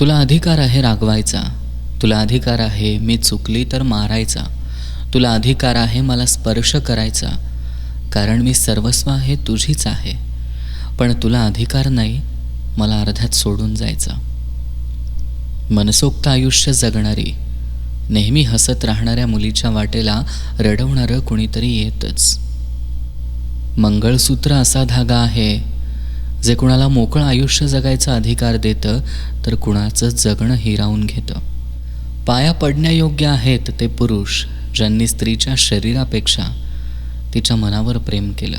तुला अधिकार आहे रागवायचा. तुला अधिकार आहे मी चुकली तर मारायचा. तुला अधिकार आहे मला स्पर्श करायचा. कारण मी सर्वस्व आहे तुझीच आहे. पण तुला अधिकार नाही मला अर्ध्यात सोडून जायचा. मनसोक्त आयुष्य जगणारी नेहमी हसत राहणाऱ्या मुलीच्या वाटेला रडवणारं कुणीतरी येतच. मंगळसूत्र असा धागा आहे जे कुणाला मोकळं आयुष्य जगायचा अधिकार देतं तर कुणाचं जगणं हिरावून घेतं. पाया पडण्यायोग्य आहेत ते पुरुष ज्यांनी स्त्रीच्या शरीरापेक्षा तिच्या मनावर प्रेम केलं.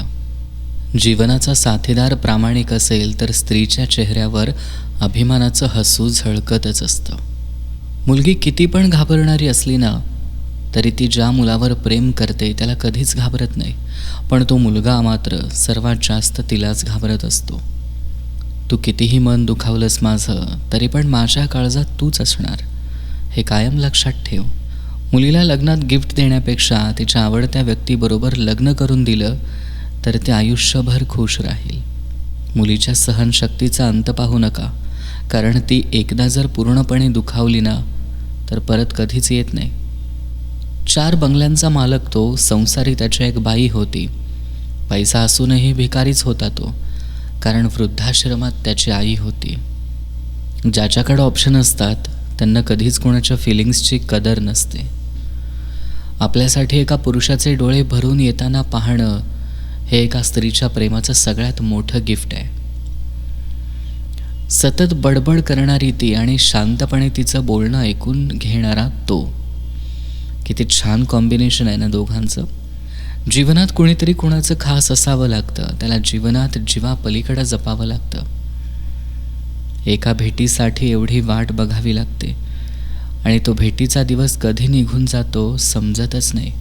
जीवनाचा साथीदार प्रामाणिक असेल तर स्त्रीच्या चेहऱ्यावर अभिमानाचं हसू झळकतच असतं. मुलगी किती पण घाबरणारी असली ना तरी ती ज्या मुलावर प्रेम करते त्याला कधीच घाबरत नाही. पण तो मुलगा मात्र सर्वात जास्त तिलाच घाबरत असतो. तू कितीही मन दुखावलंस माझं तरी पण माझ्या काळजात तूच असणार. हे कायम लक्षात ठेव. मुलीला लग्नात गिफ्ट देण्यापेक्षा तिच्या आवडत्या व्यक्तीबरोबर लग्न करून दिलं तर ते आयुष्यभर खुश राहील. मुलीच्या सहनशक्तीचा अंत पाहू नका कारण ती एकदा जर पूर्णपणे दुखावली ना तर परत कधीच येत नाही. चार बंगल्यांचा मालक तो संसारी त्याची एक बाई होती. पैसा असूनही भिकारीच होता तो. कारण वृद्धाश्रमात त्याची आई होती. ज्याच्याकडे ऑप्शन असतात त्यांना कधीच कोणाच्या फिलिंग्सची कदर नसते. आपल्यासाठी एका पुरुषाचे डोळे भरून येताना पाहणं हे एका स्त्रीच्या प्रेमाचं सगळ्यात मोठं गिफ्ट आहे. सतत बडबड करणारी ती आणि शांतपणे तिचं बोलणं ऐकून घेणारा तो. किती छान कॉम्बिनेशन आहे ना दोघांचं. जीवनात कुणीतरी कुणाचं खास असावं लागतं. त्याला जीवनात जीवापलीकडं जपावं लागतं. एका भेटीसाठी एवढी वाट बघावी लागते. आणि तो भेटीचा दिवस कधी निघून जातो समजतच नाही.